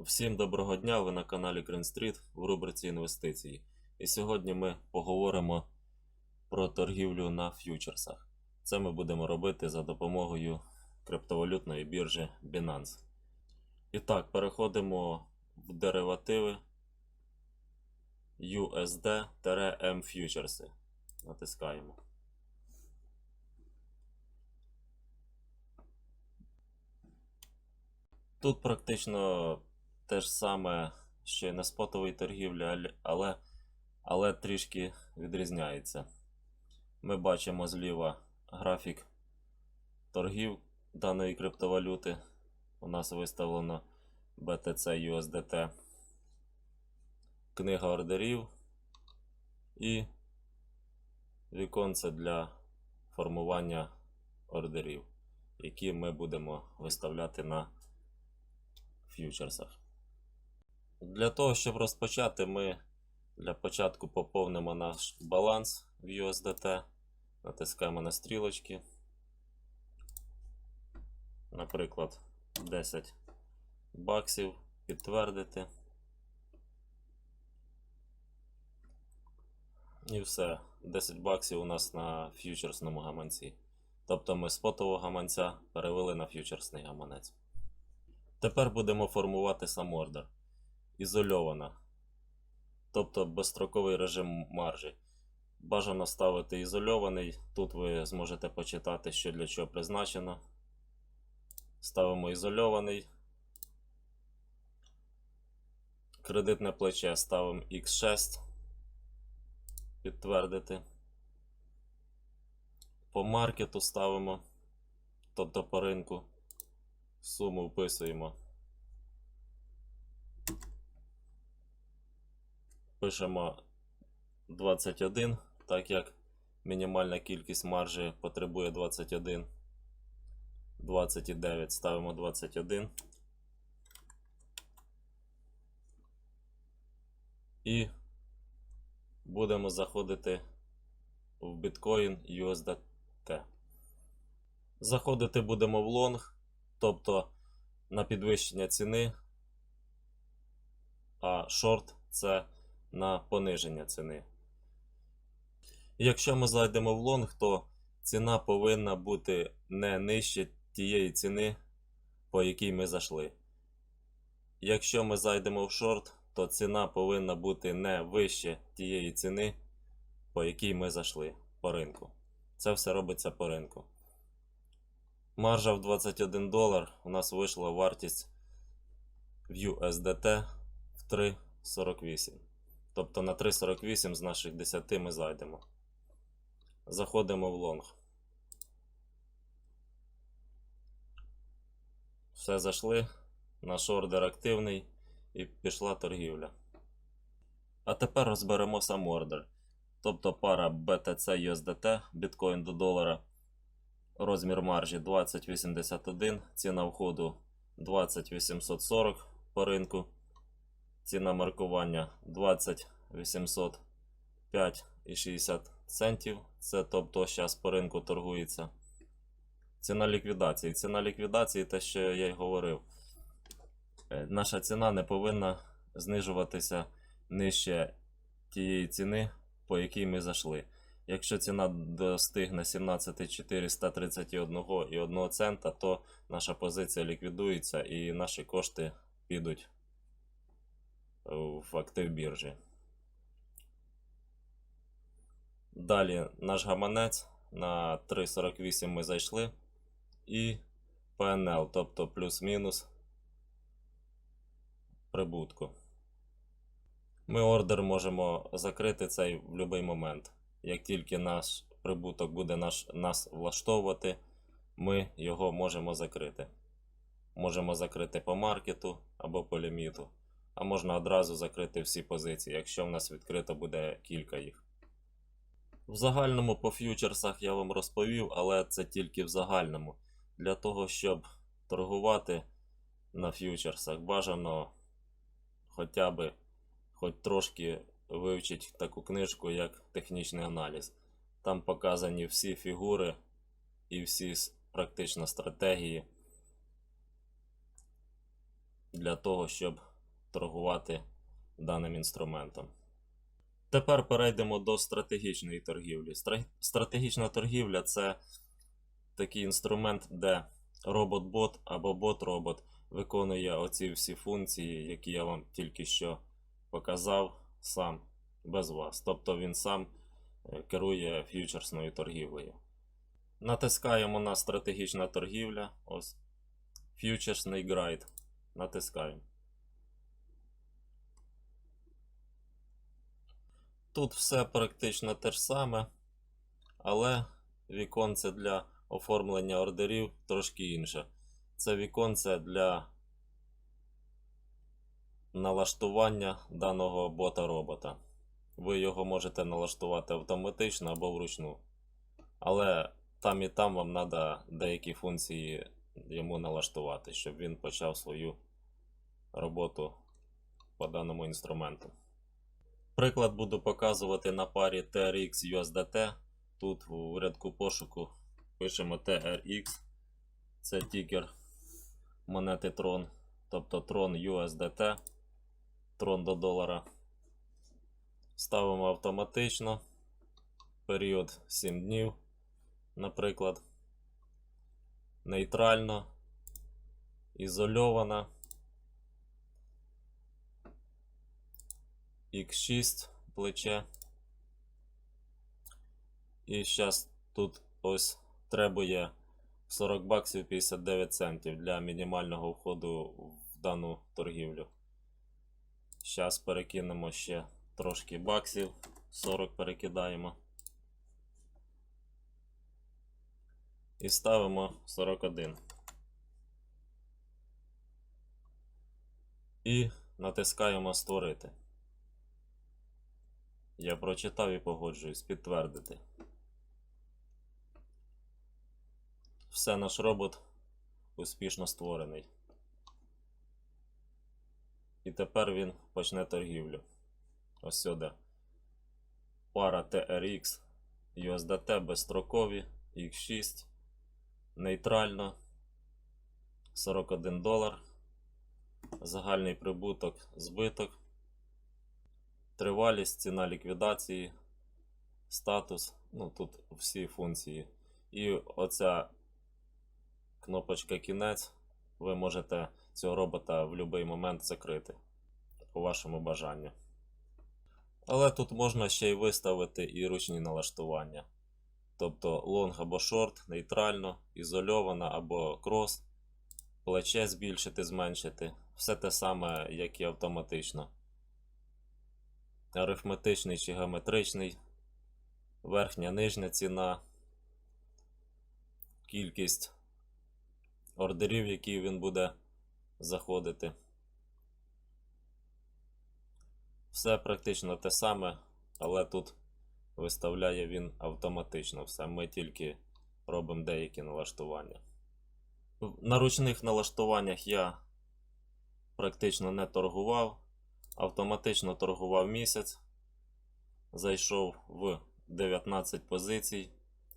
Всім доброго дня! Ви на каналі Green Street в рубриці інвестиції. І сьогодні ми поговоримо про торгівлю на ф'ючерсах. Це ми будемо робити за допомогою криптовалютної біржі Binance. І так, переходимо в деривативи USD-M фьючерси. Натискаємо. Тут практично те ж саме, що й на спотовій торгівлі, але, але трішки відрізняється. Ми бачимо зліва графік торгів даної криптовалюти. У нас виставлено BTC USDT, книга ордерів і віконце для формування ордерів, які ми будемо виставляти на ф'ючерсах. Для того, щоб розпочати, ми для початку поповнимо наш баланс в USDT. Натискаємо на стрілочки. Наприклад, 10 баксів. Підтвердити. І все. 10 баксів у нас на ф'ючерсному гаманці. Тобто ми з спотового гаманця перевели на ф'ючерсний гаманець. Тепер будемо формувати сам ордер. Ізольована. Тобто безстроковий режим маржі. Бажано ставити ізольований. Тут ви зможете почитати, що для чого призначено. Ставимо ізольований. Кредитне плече ставимо X6. Підтвердити. По маркету ставимо, тобто по ринку. Суму вписуємо. Пишемо 21, так як мінімальна кількість маржі потребує 21. 29 ставимо 21. І будемо заходити в біткоін USDT. Заходити будемо в лонг тобто на підвищення ціни, а шорт це на пониження ціни. Якщо ми зайдемо в лонг, то ціна повинна бути не нижче тієї ціни, по якій ми зайшли. Якщо ми зайдемо в шорт, то ціна повинна бути не вище тієї ціни, по якій ми зайшли по ринку. Це все робиться по ринку. Маржа в 21 долар. У нас вийшла вартість в USDT в 3,48. Тобто на 3,48 з наших 10 ми зайдемо. Заходимо в лонг. Все зайшли. Наш ордер активний і пішла торгівля. А тепер розберемо сам ордер. Тобто пара BTC USDT, біткоін до долара. Розмір маржі 2081, ціна входу 20840 по ринку. Ціна маркування 20805,60 центів. Це тобто зараз по ринку торгується. Ціна ліквідації. Ціна ліквідації, те, що я й говорив. Е, Наша ціна не повинна знижуватися нижче тієї ціни, по якій ми зайшли. Якщо ціна достигне 17,431 і 1 цента, то наша позиція ліквідується і наші кошти підуть в актив біржі. Далі наш гаманець на 3,48 ми зайшли. І PNL, тобто плюс-мінус прибутку. Ми ордер можемо закрити цей в будь-який момент. Як тільки наш прибуток буде наш, нас влаштовувати, ми його можемо закрити. Можемо закрити по маркету або по ліміту, а можна одразу закрити всі позиції, якщо в нас відкрито буде кілька їх. В загальному по ф'ючерсах я вам розповів, але це тільки в загальному. Для того, щоб торгувати на ф'ючерсах, бажано хоча б хоч трошки вивчить таку книжку, як технічний аналіз. Там показані всі фігури і всі практично стратегії для того, щоб торгувати даним інструментом. Тепер перейдемо до стратегічної торгівлі. Стратегічна торгівля це такий інструмент, де робот-бот або бот-робот виконує оці всі функції, які я вам тільки що показав сам без вас. Тобто він сам е, керує ф'ючерсною торгівлею. Натискаємо на стратегічна торгівля. Ось. Ф'ючерсний грайд. Натискаємо. Тут все практично те ж саме, але віконце для оформлення ордерів трошки інше. Це віконце для налаштування даного бота-робота. Ви його можете налаштувати автоматично або вручну. Але там і там вам треба деякі функції йому налаштувати, щоб він почав свою роботу по даному інструменту. Приклад буду показувати на парі TRX USDT. Тут у рядку пошуку пишемо TRX. Це тікер монети Tron, тобто Tron USDT, Tron до долара. Ставимо автоматично. Період 7 днів, наприклад. Нейтрально, ізольована. X6 плече. І зараз тут ось требує 40 баксів 59 центів для мінімального входу в дану торгівлю. Зараз перекинемо ще трошки баксів. 40 перекидаємо. І ставимо 41. І натискаємо створити. Я прочитав і погоджуюсь підтвердити. Все наш робот успішно створений. І тепер він почне торгівлю. Ось сюди. Пара TRX, USDT безстрокові, X6, нейтрально, 41 долар, загальний прибуток, збиток, тривалість, ціна ліквідації, статус, ну тут всі функції. І оця кнопочка кінець, ви можете цього робота в будь-який момент закрити по вашому бажанню. Але тут можна ще й виставити і ручні налаштування. Тобто лонг або шорт, нейтрально, ізольована або крос, плече збільшити, зменшити. Все те саме, як і автоматично. Арифметичний чи геометричний, верхня нижня ціна, кількість ордерів, які він буде заходити. Все практично те саме, але тут виставляє він автоматично все. Ми тільки робимо деякі налаштування. На ручних налаштуваннях я практично не торгував. Автоматично торгував місяць. Зайшов в 19 позицій.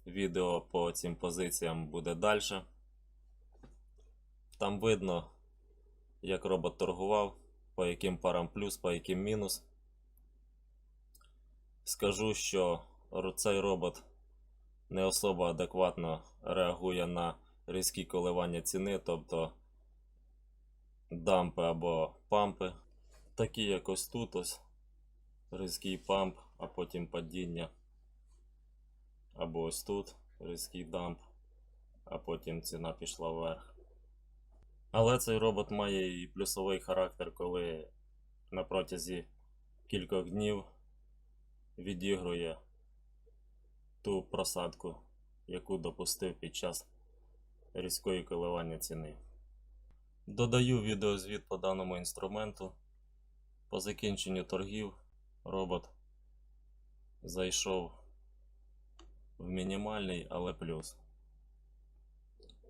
Відео по цим позиціям буде далі. Там видно, як робот торгував, по яким парам плюс, по яким мінус. Скажу, що цей робот не особо адекватно реагує на різкі коливання ціни, тобто дампи або пампи. Такі як ось тут ось різкий памп, а потім падіння. Або ось тут різкий дамп, а потім ціна пішла вверх. Але цей робот має і плюсовий характер, коли на протязі кількох днів відігрує ту просадку, яку допустив під час різкої коливання ціни. Додаю відеозвіт по даному інструменту. По закінченню торгів робот зайшов в мінімальний, але плюс.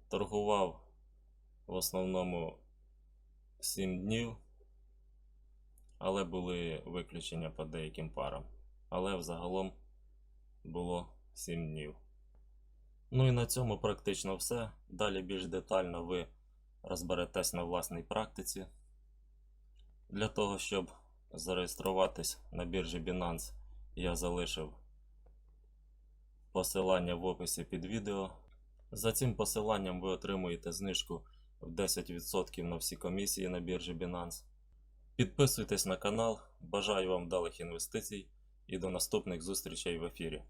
Торгував в основному 7 днів, але були виключення по деяким парам. Але взагалом було 7 днів. Ну і на цьому практично все. Далі більш детально ви розберетесь на власній практиці. Для того, щоб зареєструватись на біржі Binance, я залишив посилання в описі під відео. За цим посиланням ви отримуєте знижку в 10% на всі комісії на біржі Binance. Підписуйтесь на канал, бажаю вам вдалих інвестицій і до наступних зустрічей в ефірі.